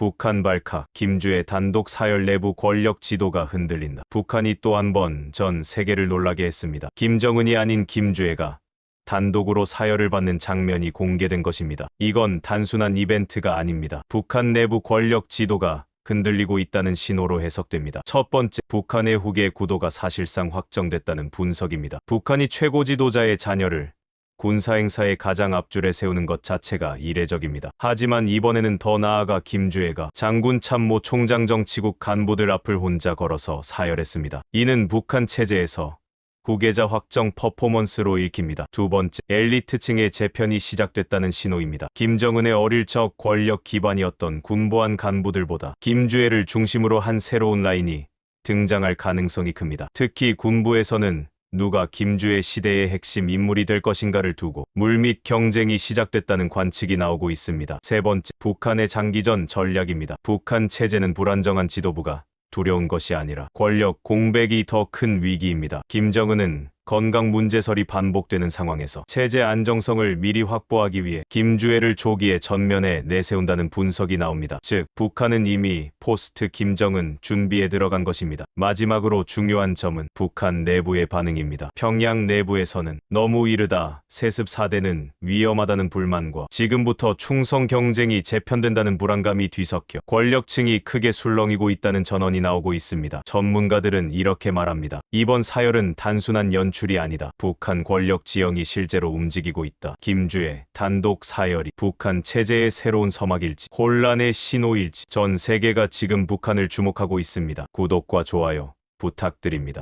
북한 발카 김주의 단독 사열 내부 권력 지도가 흔들린다. 북한이 또 한 번 전 세계를 놀라게 했습니다. 김정은이 아닌 김주애가 단독으로 사열을 받는 장면이 공개된 것입니다. 이건 단순한 이벤트가 아닙니다. 북한 내부 권력 지도가 흔들리고 있다는 신호로 해석됩니다. 첫 번째, 북한의 후계 구도가 사실상 확정됐다는 분석입니다. 북한이 최고 지도자의 자녀를 군사행사의 가장 앞줄에 세우는 것 자체가 이례적입니다. 하지만 이번에는 더 나아가 김주애가 장군 참모 총장 정치국 간부들 앞을 혼자 걸어서 사열했습니다. 이는 북한 체제에서 후계자 확정 퍼포먼스로 읽힙니다. 두 번째, 엘리트층의 재편이 시작됐다는 신호입니다. 김정은의 어릴 적 권력 기반이었던 군부한 간부들보다 김주애를 중심으로 한 새로운 라인이 등장할 가능성이 큽니다. 특히 군부에서는 누가 김주애 시대의 핵심 인물이 될 것인가를 두고 물밑 경쟁이 시작됐다는 관측이 나오고 있습니다. 세 번째, 북한의 장기전 전략입니다. 북한 체제는 불안정한 지도부가 두려운 것이 아니라 권력 공백이 더 큰 위기입니다. 김정은은 건강 문제설이 반복되는 상황에서 체제 안정성을 미리 확보하기 위해 김주애를 조기에 전면에 내세운다는 분석이 나옵니다. 즉, 북한은 이미 포스트 김정은 준비에 들어간 것입니다. 마지막으로 중요한 점은 북한 내부의 반응입니다. 평양 내부에서는 너무 이르다, 세습 사대는 위험하다는 불만과 지금부터 충성 경쟁이 재편된다는 불안감이 뒤섞여 권력층이 크게 술렁이고 있다는 전언이 나오고 있습니다. 전문가들은 이렇게 말합니다. 이번 사열은 단순한 연출이 아니다. 북한 권력 지형이 실제로 움직이고 있다. 김주의 단독 사열이 북한 체제의 새로운 서막일지, 혼란의 신호일지 전 세계가 지금 북한을 주목하고 있습니다. 구독과 좋아요 부탁드립니다.